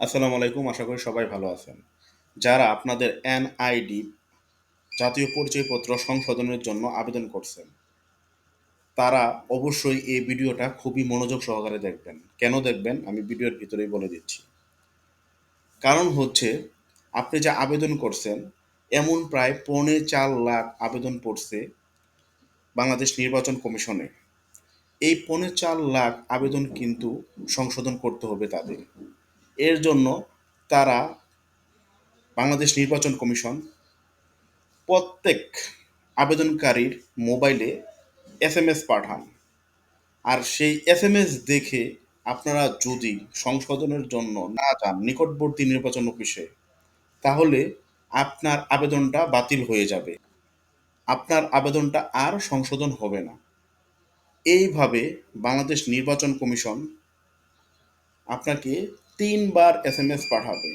আসসালামু আলাইকুম, আশা করি সবাই ভালো আছেন। যারা আপনাদের এনআইডি, জাতীয় পরিচয়পত্র সংশোধনের জন্য আবেদন করছেন, তারা অবশ্যই এই ভিডিওটা খুবই মনোযোগ সহকারে দেখবেন। কেন দেখবেন? আমি ভিডিওর ভিতরেই বলে দিচ্ছি। কারণ হচ্ছে, আপনি যে আবেদন করছেন, এমন প্রায় পৌনে চার লাখ আবেদন পড়ছে বাংলাদেশ নির্বাচন কমিশনে। এই পৌনে চার লাখ আবেদন কিন্তু সংশোধন করতে হবে তাদের। এর জন্য তারা বাংলাদেশ নির্বাচন কমিশন প্রত্যেক আবেদনকারীর মোবাইলে এস এম এস পাঠান। আর সেই এস এম এস দেখে আপনারা যদি সংশোধনের জন্য না যান নিকটবর্তী নির্বাচন অফিসে, তাহলে আপনার আবেদনটা বাতিল হয়ে যাবে। আপনার আবেদনটা আর সংশোধন হবে না। এইভাবে বাংলাদেশ নির্বাচন কমিশন আপনাকে তিনবার এস এম এস পাঠাবে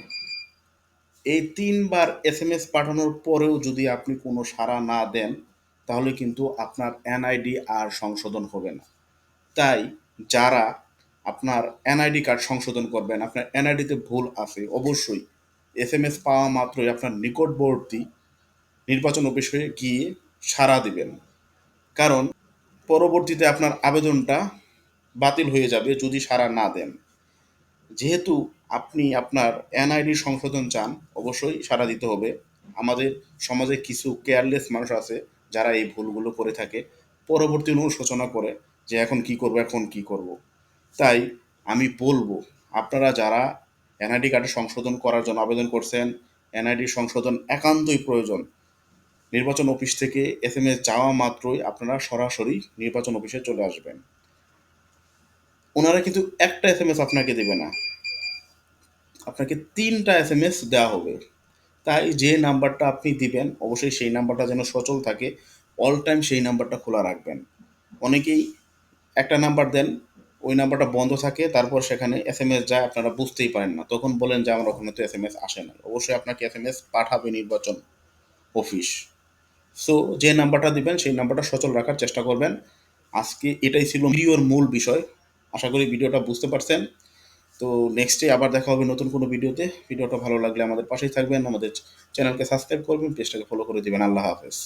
এই তিনবার এস এম এস পাঠানোর পরেও যদি আপনি কোনো সাড়া না দেন, তাহলে কিন্তু আপনার এনআইডি আর সংশোধন হবে না। তাই যারা আপনার এনআইডি কার্ড সংশোধন করবেন, আপনার এনআইডিতে ভুল আছে, অবশ্যই এস এম এস পাওয়া মাত্রই আপনার নিকটবর্তী নির্বাচন অফিসে গিয়ে সাড়া দিবেন। কারণ পরবর্তীতে আপনার আবেদনটা বাতিল হয়ে যাবে যদি সাড়া না দেন। যেহেতু আপনি আপনার এনআইডি সংশোধন চান, অবশ্যই সাড়া দিতে হবে। আমাদের সমাজে কিছু কেয়ারলেস মানুষ আছে, যারা এই ভুলগুলো করে থাকে। পরবর্তী অনুশোচনা করে যে এখন কি করব, এখন কি করব। তাই আমি বলব, আপনারা যারা এনআইডি কার্ডে সংশোধন করার জন্য আবেদন করছেন, এনআইডি সংশোধন একান্তই প্রয়োজন। নির্বাচন অফিস থেকে এস এম এস যাওয়া মাত্রই আপনারা সরাসরি নির্বাচন অফিসে চলে আসবেন। ওনারা কিন্তু একটা এস এম এস আপনাকে দেবে না। আপনাকে তিনটা এস এম এস দেওয়া হবে। তাই যে নাম্বারটা আপনি দিবেন, অবশ্যই সেই নাম্বারটা যেন সচল থাকে। অল টাইম সেই নাম্বারটা খোলা রাখবেন। অনেকেই একটা নাম্বার দেন, ওই নাম্বারটা বন্ধ থাকে, তারপর সেখানে এস এম এস যায়, আপনারা বুঝতেই পারেন না। তখন বলেন যে আমার ওখানে তো এস এম এস আসে না অবশ্যই আপনাকে এস এম এস পাঠাবে নির্বাচন অফিস। সো যে নাম্বারটা দিবেন, সেই নাম্বারটা সচল রাখার চেষ্টা করবেন। আজকে এটাই ছিল ভিডিওর মূল বিষয়। আশা করি ভিডিওটা বুঝতে পারছেন। তো নেক্সটে আবার দেখা হবে নতুন কোনো ভিডিওতে। ভিডিওটা ভালো লাগলে আমাদের পাশেই থাকবেন, আমাদের চ্যানেলকে সাবস্ক্রাইব করবেন পেজটাকে ফলো করে দেবেন। আল্লাহ হাফেজ।